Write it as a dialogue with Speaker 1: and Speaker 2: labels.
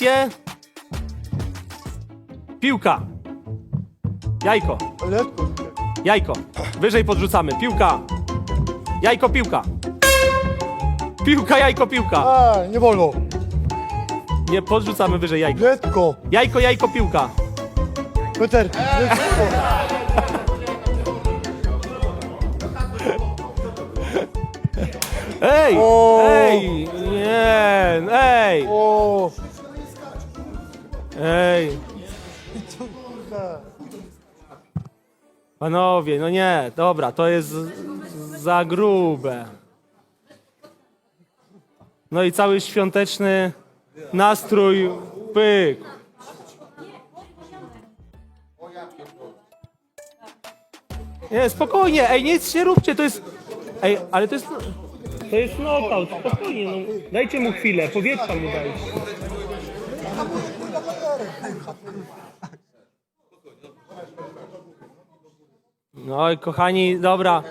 Speaker 1: Je. Piłka. Jajko. Jajko. Wyżej podrzucamy. Piłka. Jajko, piłka. Piłka, jajko, piłka.
Speaker 2: A, nie wolno.
Speaker 1: Nie podrzucamy wyżej jajko.
Speaker 2: Letko.
Speaker 1: Jajko, jajko, piłka.
Speaker 2: Peter. Letko.
Speaker 1: Ej!
Speaker 2: O.
Speaker 1: Ej! Nie! Ej!
Speaker 2: O.
Speaker 1: Ej! Panowie, no nie, dobra, to jest za grube. No i cały świąteczny nastrój pyk. Nie, spokojnie, ej, nic nie róbcie, to jest... Ej, ale to jest... To jest knockout, spokojnie, no. Dajcie mu chwilę, powietrza mu dajcie. No i kochani, dobra.